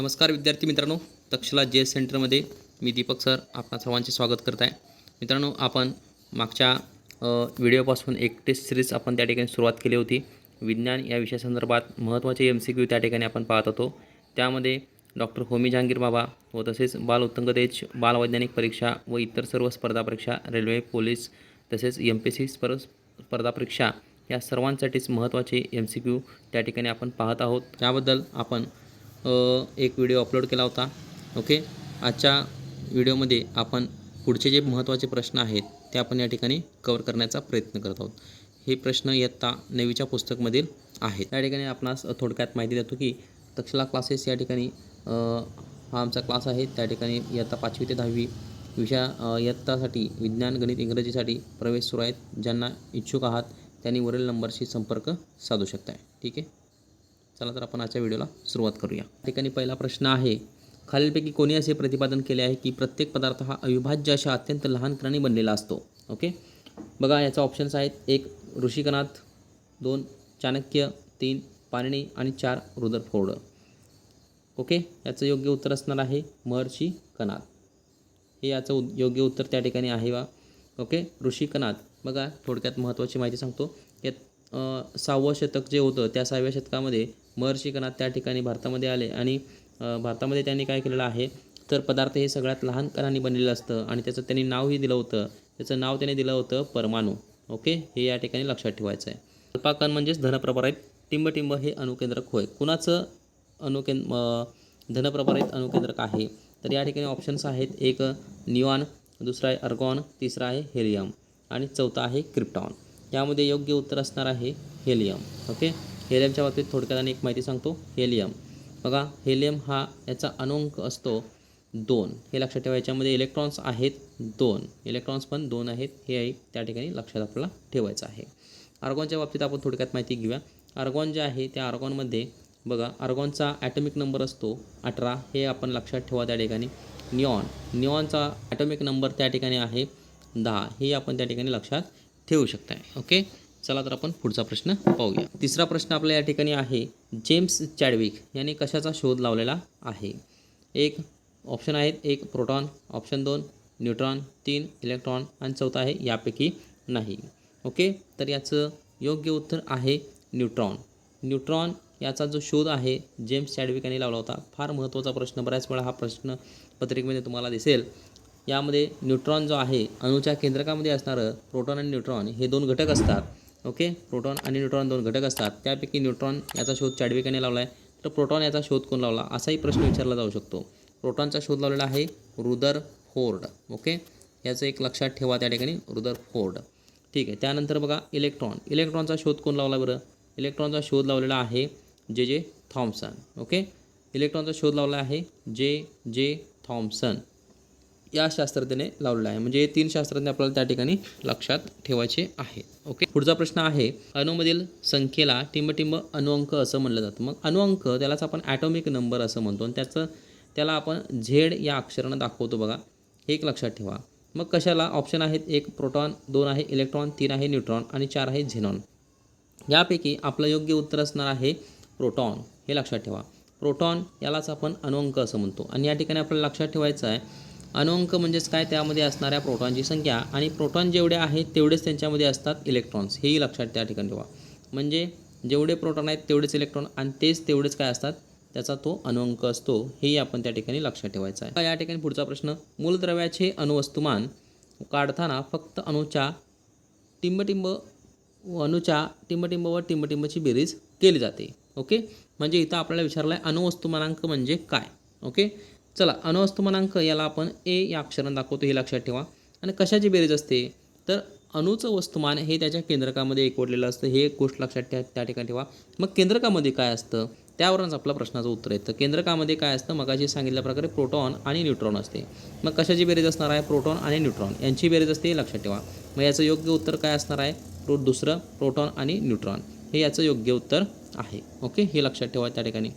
नमस्कार विद्यार्थी मित्रांनो तक्षला जे सेंटरमध्ये मी दीपक सर आपणा सर्वांचे स्वागत करत आहे. मित्रांनो आपण मागच्या व्हिडिओपासून एक टेस्ट सिरीज आपण त्या ठिकाणी सुरुवात केली होती. विज्ञान या विषयासंदर्भात महत्त्वाचे एम सी क्यू त्या ठिकाणी आपण पाहत होतो. त्यामध्ये डॉक्टर होमी जहांगीर बाबा व तसेच बाल उत्तंग देश परीक्षा व इतर सर्व स्पर्धा परीक्षा रेल्वे पोलीस तसेच एम पी सी स्पर् स्पर्धा परीक्षा या सर्वांसाठीच महत्त्वाचे एम सी क्यू त्या ठिकाणी आपण पाहत आहोत. त्याबद्दल आपण एक व्हिडिओ अपलोड केला होता. ओके आजच्या व्हिडिओमध्ये आपण पुढचे जे महत्त्वाचे प्रश्न आहेत ते आपण या ठिकाणी कवर करण्याचा प्रयत्न करत आहोत. हे प्रश्न इयत्ता नवीच्या पुस्तकमधील आहेत. त्या ठिकाणी आपणास थोडक्यात माहिती देतो की तक्षला क्लासेस या ठिकाणी हा आमचा क्लास आहे. त्या ठिकाणी इयत्ता पाचवी ते दहावी विषया इयत्तासाठी विज्ञान गणित इंग्रजीसाठी प्रवेश सुरू आहेत. ज्यांना इच्छुक आहात त्यांनी वरील नंबरशी संपर्क साधू शकताय. ठीक आहे? चला तर आपण आजच्या व्हिडिओला सुरुवात करूया. ठिकाणी पहिला प्रश्न आहे खालीलपैकी कोणी असे प्रतिपादन केले आहे की प्रत्येक पदार्थ हा अविभाज्य अशा अत्यंत लहान कणाने बनलेला असतो? ओके? बघा याचा ऑप्शन्स आहेत. एक ऋषिकनाथ. दोन चाणक्य. तीन पाणिनी. आणि चार रुदरफोर्ड ओके? याचं योग्य उत्तर असणार आहे महर्षी कनाथ हे याचं योग्य उत्तर त्या ठिकाणी आहे वा ओके? ऋषिकनाथ. बघा थोडक्यात महत्त्वाची माहिती सांगतो. यात सहावं शतक जे होतं त्या सहाव्या शतकामध्ये महर्षी कनाथ त्या ठिकाणी भारतामध्ये आले. आणि भारतामध्ये त्यांनी काय केलेलं आहे? तर पदार्थ हे सगळ्यात लहान कणांनी बनलेलं असतं आणि त्याचं त्यांनी नावही दिलं होतं. त्याचं नाव त्याने दिलं होतं परमाणू. ओके? हे या ठिकाणी लक्षात ठेवायचं आहे. अल्पाकण म्हणजेच धनप्रभारित टिंबटिंब हे अणुकेंद्रक होय. कुणाचं अणुकें धनप्रभारित अणुकेंद्रक आहे? तर या ठिकाणी ऑप्शन्स आहेत. एक निऑन दुसरा आहे अर्गॉन तिसरा आहे हेलियम. आणि चौथा आहे क्रिप्टॉन. यामध्ये योग्य उत्तर असणार आहे हेलियम ओके हेलियमच्या बाबतीत थोडक्यात आणि एक माहिती सांगतो. हेलियम बघा हेलियम हा याचा अनोंक असतो दोन. हे लक्षात ठेवा याच्यामध्ये इलेक्ट्रॉन्स आहेत दोन. इलेक्ट्रॉन्स पण दोन आहेत. हे आहे त्या ठिकाणी लक्षात आपल्याला ठेवायचं आहे. आर्गॉनच्या बाबतीत आपण थोडक्यात माहिती घेऊया. आर्गॉन जे आहे त्या आर्गॉनमध्ये बघा आर्गॉनचा ॲटॉमिक नंबर असतो अठरा. हे आपण लक्षात ठेवा त्या ठिकाणी. निऑन निऑनचा ॲटॉमिक नंबर त्या ठिकाणी आहे दहा. हे आपण त्या ठिकाणी लक्षात ठेवू शकताय. ओके? चला तर आपण पुढचा प्रश्न पाहूया. तिसरा प्रश्न आपल्या या ठिकाणी आहे जेम्स चॅडविक यांनी कशाचा शोध लावलेला आहे? एक ऑप्शन आहेत. एक प्रोटॉन ऑप्शन दोन न्यूट्रॉन तीन इलेक्ट्रॉन आणि चौथा आहे यापैकी नाही. ओके? तर याचं योग्य उत्तर आहे न्यूट्रॉन न्यूट्रॉन याचा जो शोध आहे जेम्स चॅडविक यांनी लावला होता फार महत्त्वाचा प्रश्न. बऱ्याच वेळा हा प्रश्न पत्रिकेमध्ये तुम्हाला दिसेल. यामध्ये न्यूट्रॉन जो आहे अणूच्या केंद्रकामध्ये असणारं प्रोटॉन आणि न्यूट्रॉन हे दोन घटक असतात. ओके? प्रोटॉन आणि न्यूट्रॉन दोन घटक असतात. त्यापैकी न्यूट्रॉन याचा शोध चॅडविक लावला आहे तर प्रोटॉन याचा शोध कोण लावला? असाही प्रश्न विचारला जाऊ शकतो. प्रोटॉनचा शोध लावलेला आहे रुदर फोर्ड. ओके? याचं एक लक्षात ठेवा त्या ठिकाणी रुदर फोर्ड. ठीक आहे. त्यानंतर बघा इलेक्ट्रॉन. इलेक्ट्रॉनचा शोध कोण लावला बरं? इलेक्ट्रॉनचा शोध लावलेला आहे जे जे थॉम्सन ओके? इलेक्ट्रॉनचा शोध लावला आहे जे जे थॉम्सन या शास्त्रज्ञाने लावलेला आहे. म्हणजे हे तीन शास्त्रज्ञ आपल्याला त्या ठिकाणी लक्षात ठेवायचे आहे. ओके पुढचा प्रश्न आहे अणूमधील संख्येला टिंबटिंब अणुअंक असं म्हणलं जातं. मग अणुअंक त्यालाच आपण ॲटॉमिक नंबर असं म्हणतो. आणि त्याचं त्याला आपण झेड या अक्षरानं दाखवतो बघा. हे एक लक्षात ठेवा. मग कशाला? ऑप्शन आहेत एक प्रोटॉन दोन आहे इलेक्ट्रॉन तीन आहे न्यूट्रॉन आणि चार आहे झेनॉन यापैकी आपलं योग्य उत्तर असणार आहे प्रोटॉन हे लक्षात ठेवा. प्रोटॉन यालाच आपण अणुअंक असं म्हणतो. आणि या ठिकाणी आपल्याला लक्षात ठेवायचं आहे अणुअंक म्हणजेच काय? त्यामध्ये असणाऱ्या प्रोटॉनची संख्या. आणि प्रोटॉन जेवढे आहेत तेवढेच त्यांच्यामध्ये असतात इलेक्ट्रॉन्स. हेही लक्षात त्या ठिकाणी ठेवा. म्हणजे जेवढे प्रोटॉन आहेत तेवढेच इलेक्ट्रॉन. आणि तेच तेवढेच काय असतात? त्याचा तो अणुअंक असतो. हेही आपण त्या ठिकाणी लक्षात ठेवायचं आहे. या ठिकाणी पुढचा प्रश्न. मूलद्रव्याचे अणुवस्तुमान काढताना फक्त अणूच्या टिंबटिंब व अणूच्या टिंबटिंब व टिंबटिंबची बेरीज केली जाते. ओके? म्हणजे इथं आपल्याला विचारलं आहे अणुवस्तुमानांक म्हणजे काय? ओके? चला अणुवस्तुमानांक याला आपण ए या अक्षरानं दाखवतो हे लक्षात ठेवा. आणि कशाची बेरीज असते? तर अणूचं वस्तुमान हे त्याच्या केंद्रकामध्ये एकवडलेलं असतं हे एक गोष्ट लक्षात ठेवा त्या ठिकाणी ठेवा. मग केंद्रकामध्ये काय असतं? त्यावरूनच आपला प्रश्नाचं उत्तर येतं. केंद्रकामध्ये काय असतं? मगाशी सांगितल्या प्रकारे प्रोटॉन आणि न्यूट्रॉन असते. मग कशाची बेरीज असणार आहे? प्रोटॉन आणि न्यूट्रॉन. यांची बेरीज असते हे लक्षात ठेवा. मग याचं योग्य उत्तर काय असणार आहे? प्रो दुसरं प्रोटॉन आणि न्यूट्रॉन. हे याचं योग्य उत्तर आहे. ओके? हे लक्षात ठेवा त्या ठिकाणी.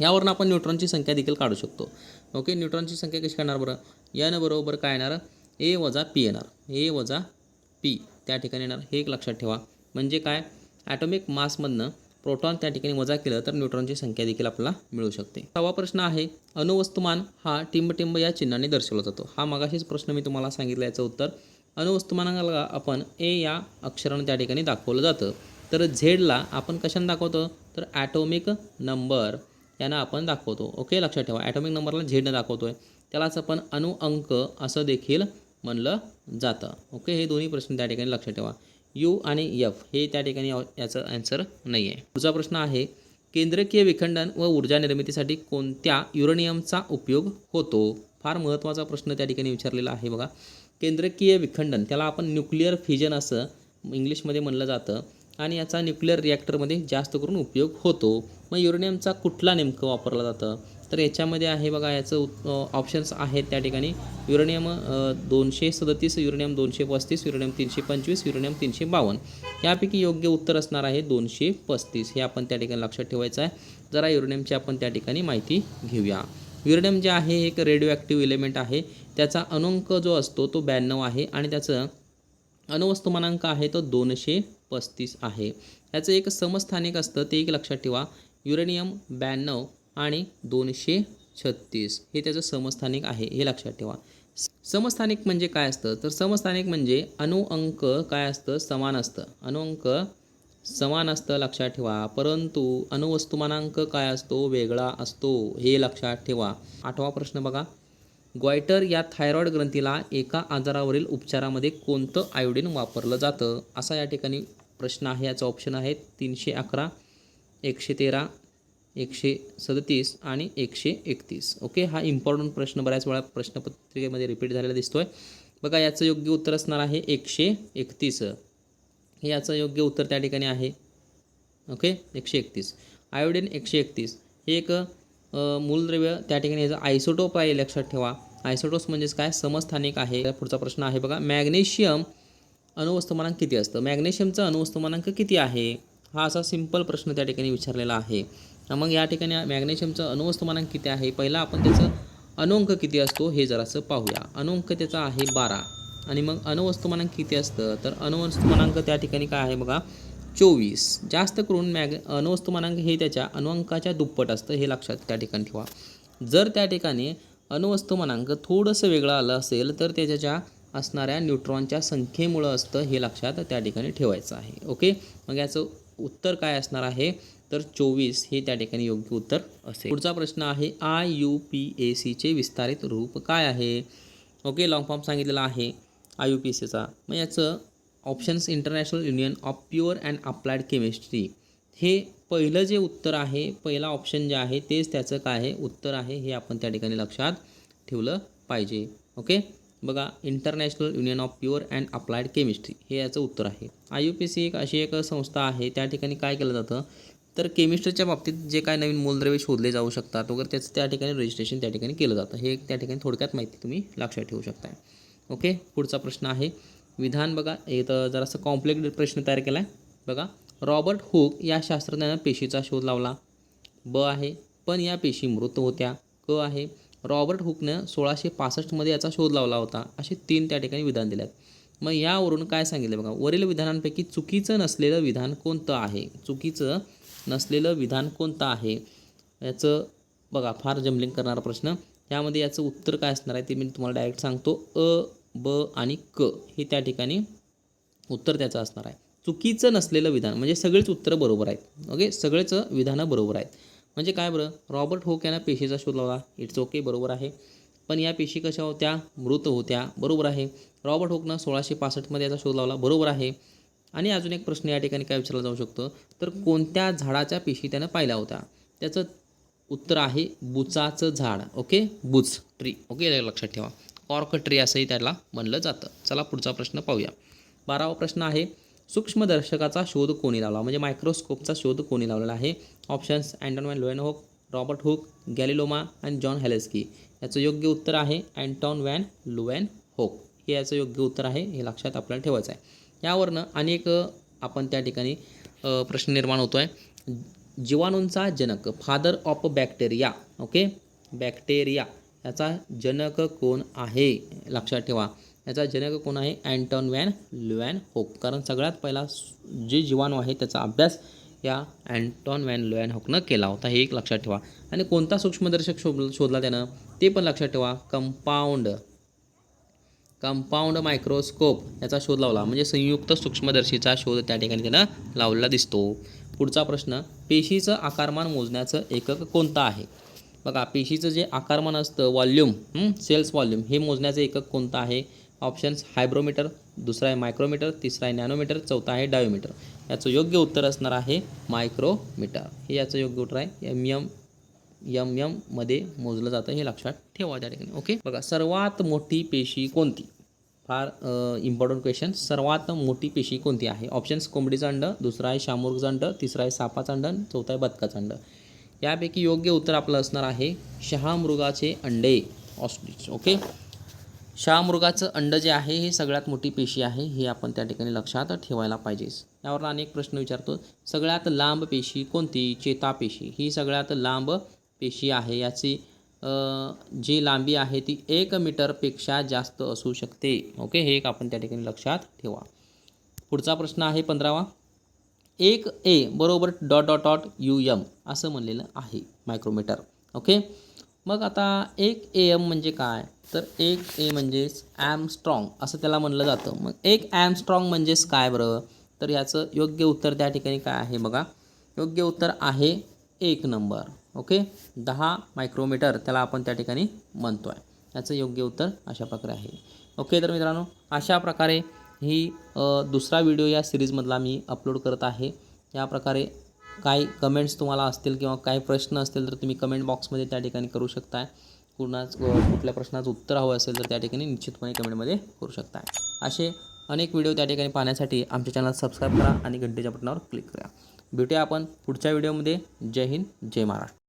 यावरून आपण न्यूट्रॉनची संख्या देखील काढू शकतो. ओके न्यूट्रॉनची संख्या कशी काढणार बरं? एन बरोबर काय येणार? ए वजा पी येणार. ए वजा पी त्या ठिकाणी येणार. हे एक लक्षात ठेवा. म्हणजे काय? ॲटॉमिक मासमधनं प्रोटॉन त्या ठिकाणी वजा केलं तर न्यूट्रॉनची संख्या देखील आपल्याला मिळू शकते. सहावा प्रश्न आहे अणुवस्तुमान हा टिंबटिंब या चिन्हाने दर्शवला जातो. हा मगाशीच प्रश्न मी तुम्हाला सांगितला याचं उत्तर अणुवस्तुमानाला आपण ए या अक्षरानं त्या ठिकाणी दाखवलं जातं. तर झेडला आपण कशाने दाखवतो? तर ॲटोमिक नंबर यांना आपण दाखवतो. ओके? लक्षात ठेवा. ॲटॉमिक नंबरला झेडनं दाखवतो आहे त्यालाच आपण अणु अंक असं देखील म्हणलं जातं. ओके? हे दोन्ही प्रश्न त्या ठिकाणी लक्षात ठेवा. यू आणि यफ हे त्या ठिकाणी याचं ॲन्सर नाही आहे पुढचा प्रश्न आहे केंद्रकीय विखंडन व ऊर्जा निर्मितीसाठी कोणत्या युरेनियमचा उपयोग होतो? फार महत्त्वाचा प्रश्न त्या ठिकाणी विचारलेला आहे बघा. केंद्रकीय विखंडन त्याला आपण न्यूक्लिअर फिजन असं इंग्लिशमध्ये म्हणलं जातं. आणि याचा न्यूक्लिअर रिॲक्टरमध्ये जास्त करून उपयोग होतो. मग युरेनियमचा कुठला नेमकं वापरला जातं? तर याच्यामध्ये आहे बघा याचं ऑप्शन्स आहेत त्या ठिकाणी. युरेनियम दोनशे सदतीस युरेनियम दोनशे पस्तीस युरेनियम तीनशे पंचवीस युरेनियम तीनशे बावन्न. यापैकी योग्य उत्तर असणार आहे दोनशे पस्तीस. हे आपण त्या ठिकाणी लक्षात ठेवायचं आहे. जरा युरेनियमची आपण त्या ठिकाणी माहिती घेऊया. युरेनियम जे आहे एक रेडिओ ॲक्टिव्ह एलिमेंट आहे. त्याचा अणुंक जो असतो तो ब्याण्णव आहे. आणि त्याचं अणुवस्तुमानांक आहे तो दोनशे पस्तीस आहे. याचं एक समस्थानिक असतं ते एक लक्षात ठेवा. युरेनियम ब्याण्णव आणि दोनशे छत्तीस. हे त्याचं समस्थानिक आहे हे लक्षात ठेवा. समस्थानिक म्हणजे काय असतं? तर समस्थानिक म्हणजे अणुअंक काय असतं? समान असतं. अणुअंक समान असतं लक्षात ठेवा. परंतु अणुवस्तुमानांक काय असतो? वेगळा असतो हे लक्षात ठेवा. आठवा प्रश्न बघा. ग्वायटर या थायरॉइड ग्रंथीला एका आजारावरील उपचारामध्ये कोणतं आयोडीन वापरलं जातं? असा या ठिकाणी प्रश्न आहे. याचा ऑप्शन आहे तीनशे अकरा एकशे तेरा एकशे सदतीस आणि एकशे एकतीस. ओके हा इम्पॉर्टंट प्रश्न बऱ्याच वेळा प्रश्नपत्रिकेमध्ये रिपीट झालेला दिसतो आहे बघा याचं योग्य उत्तर असणार आहे एकशे एकतीस. हे याचं योग्य उत्तर त्या ठिकाणी आहे. ओके एकशे एकतीस. आयोडीन एकशे एकतीस. हे एक मूलद्रव्य त्या ठिकाणी याचा आयसोटोप आहे लक्षात ठेवा. आयसोटोस म्हणजेच काय? समस्थानिक आहे. पुढचा प्रश्न आहे बघा. मॅग्नेशियम अणुवस्तुमानांक किती असतं? मॅग्नेशियमचं अणुवस्तुमानांक किती आहे? हा असा सिंपल प्रश्न त्या ठिकाणी विचारलेला आहे. मग या ठिकाणी मॅग्नेशियमचं अणुवस्तुमानांक किती आहे? पहिला आपण त्याचं अणुअंक किती असतो हे जरासं पाहूया. अणुअंक त्याचा आहे बारा. आणि मग अणुवस्तुमानांक किती असतं? तर अणुवस्तुमानांक त्या ठिकाणी काय आहे बघा? चोवीस. जास्त करून मॅग अणुवस्तुमानांक हे त्याच्या अणुअंकाच्या दुप्पट असतं हे लक्षात त्या ठिकाणी ठेवा. जर त्या ठिकाणी अणुवस्तुमानांक थोडंसं वेगळं आलं असेल तर त्याच्या असणाऱ्या न्यूट्रॉनच्या संख्येमुळं असतं हे लक्षात त्या ठिकाणी ठेवायचं आहे. ओके? मग याचं उत्तर काय असणार आहे? तर चोवीस हे त्या ठिकाणी योग्य उत्तर असेल. पुढचा प्रश्न आहे आय यू पी ए सीचे विस्तारित रूप काय आहे? ओके? लॉंग फॉर्म सांगितलेला आहे आय यू पी सीचा मग याचं options international union of pure and applied chemistry हे पहिलं जे उत्तर आहे पहिला ऑप्शन जे आहे तेच त्याचं काय आहे? उत्तर आहे हे आपण त्या ठिकाणी लक्षात ठेवलं पाहिजे. ओके बघा international union of pure and applied chemistry हे याचं उत्तर आहे. आय यू पी सी एक अशी एक संस्था आहे त्या ठिकाणी काय केलं जातं? तर केमिस्ट्रीच्या बाबतीत जे काय नवीन मूलद्रव्य शोधले जाऊ शकतात वगैरे त्याचं त्या ठिकाणी रजिस्ट्रेशन त्या ठिकाणी केलं जातं. हे त्या ठिकाणी थोडक्यात माहिती तुम्ही लक्षात ठेवू शकताय. ओके पुढचा प्रश्न आहे. विधान बघा इथं जरासं कॉम्प्लेक्स प्रश्न तयार केला आहे बघा रॉबर्ट हुक या शास्त्रज्ञानं पेशीचा शोध लावला. ब आहे पण या पेशी मृत होत्या. क आहे रॉबर्ट हुकनं सोळाशे पासष्टमध्ये याचा शोध लावला होता. असे तीन त्या ठिकाणी विधान दिले आहेत मग यावरून काय सांगितलं बघा वरील विधानांपैकी चुकीचं नसलेलं विधान कोणतं आहे? चुकीचं नसलेलं विधान कोणतं आहे? याचं बघा फार जमलिंग करणारा प्रश्न. यामध्ये याचं उत्तर काय असणार आहे ते मी तुम्हाला डायरेक्ट सांगतो. अ ब आणि क हे त्या ठिकाणी उत्तर त्याचं असणार आहे. चुकीचं नसलेलं विधान म्हणजे सगळेच उत्तरं बरोबर आहेत. ओके सगळेच विधानं बरोबर आहेत. म्हणजे काय बरं? रॉबर्ट होक यानं पेशीचा शोध लावला इट्स ओके बरोबर आहे. पण या पेशी कशा होत्या? मृत होत्या. बरोबर आहे. रॉबर्ट होकनं सोळाशे पासष्टमध्ये याचा शोध लावला. बरोबर आहे. आणि अजून एक प्रश्न या ठिकाणी काय विचारला जाऊ शकतो? तर कोणत्या झाडाच्या पेशी त्यानं पाहिल्या होत्या? त्याचं उत्तर आहे बुचाचं झाड. ओके बुच ट्री ओके लक्षात ठेवा. कॉर्क ट्री असंही त्याला म्हणलं जातं. चला पुढचा प्रश्न पाहूया. बारावा प्रश्न आहे सूक्ष्मदर्शकाचा शोध कोणी लावला? म्हणजे मायक्रोस्कोपचा शोध कोणी लावलेला आहे? ऑप्शन्स अँटॉन वॅन लुएन होक रॉबर्ट हुक गॅलिलोमा आणि जॉन हॅलेस्की. याचं योग्य उत्तर आहे अँटॉन वॅन लुएन होक. हे याचं योग्य उत्तर आहे हे लक्षात आपल्याला ठेवायचं आहे. यावरनं अनेक आपण त्या ठिकाणी प्रश्न निर्माण होतो आहे जीवाणूंचा जनक father of bacteria okay? Bacteria. याचा जनक कोण आहे? लक्षात ठेवा. याचा जनक कोण आहे? अँटॉन वॅन लुॲन होक कारण सगळ्यात पहिला जे जीवाणू आहे त्याचा अभ्यास या अँटॉन वॅन लोयन होकनं केला होता. हे एक लक्षात ठेवा. आणि कोणता सूक्ष्मदर्शक शोध शोधला त्यानं? ते पण लक्षात ठेवा. कंपाऊंड. कंपाऊंड मायक्रोस्कोप याचा शोध लावला. म्हणजे संयुक्त सूक्ष्मदर्शीचा शोध त्या ठिकाणी त्यानं लावलेला दिसतो. पुढचा प्रश्न पेशीचं आकारमान मोजण्याचं एकक कोणतं आहे? बघा पेशीचं जे आकारमान असतं वॉल्यूम सेल्स वॉल्यूम हे मोजण्याचं एकक कोणतं आहे? ऑप्शन्स हायब्रोमीटर दुसरा आहे मायक्रोमीटर तिसरा आहे नॅनोमीटर चौथा आहे डायोमीटर. याचं योग्य उत्तर असणार आहे मायक्रोमीटर. हे याचं योग्य उत्तर आहे. एम यम यम यममध्ये मोजलं जातं. हे लक्षात ठेवा त्या ठिकाणी. ओके बघा सर्वात मोठी पेशी कोणती? फार इम्पॉर्टंट क्वेश्चन सर्वात मोठी पेशी कोणती आहे? ऑप्शन्स कोंबडीचं अंड दुसरा आहे शामुर्गचं अंड तिसरा आहे सापाचं अंड चौथा आहे बदकाचं अंड. यापैकी योग्य उत्तर आपलं असणार आहे शहामृगाचे अंडे. ऑस्ट्रिच ओके शहामृगाचं अंड जे आहे हे सगळ्यात मोठी पेशी आहे हे आपण त्या ठिकाणी लक्षात ठेवायला पाहिजेस यावर अनेक प्रश्न विचारतो. सगळ्यात लांब पेशी कोणती? चेतापेशी ही सगळ्यात लांब पेशी आहे. याची जी लांबी आहे ती एक मीटरपेक्षा जास्त असू शकते. ओके? हे एक आपण त्या ठिकाणी लक्षात ठेवा. पुढचा प्रश्न आहे पंधरावा. एक ए बरोबर dot dot dot U M असं म्हणलेलं आहे मायक्रोमीटर. ओके? मग आता एक ए एम म्हणजे काय? तर एक ए म्हणजेच ॲम स्ट्रॉंग असं त्याला म्हणलं जातं. मग एक ॲम स्ट्रॉंग म्हणजेच काय बरं? तर याचं योग्य उत्तर त्या ठिकाणी काय आहे बघा? योग्य उत्तर आहे एक नंबर ओके? दहा मायक्रोमीटर त्याला आपण त्या ठिकाणी म्हणतो आहे याचं योग्य उत्तर अशा प्रकारे आहे. ओके तर मित्रांनो अशा प्रकारे ही दुसरा व्हिडिओ या सिरीजमधला मी अपलोड करत आहे. या प्रकारे काही कमेंट्स तुम्हाला असतील किंवा काही प्रश्न असतील तर तुम्ही कमेंट बॉक्समध्ये त्या ठिकाणी करू शकताय. कुणाच कुठल्या प्रश्नाचं उत्तर हवं असेल तर त्या ठिकाणी निश्चितपणे कमेंटमध्ये करू शकताय. असे अनेक व्हिडिओ त्या ठिकाणी पाहण्यासाठी आमच्या चॅनल सबस्क्राईब करा आणि घंटेच्या बटनावर क्लिक करा. भेटूया आपण पुढच्या व्हिडिओमध्ये जय हिंद जय महाराष्ट्र.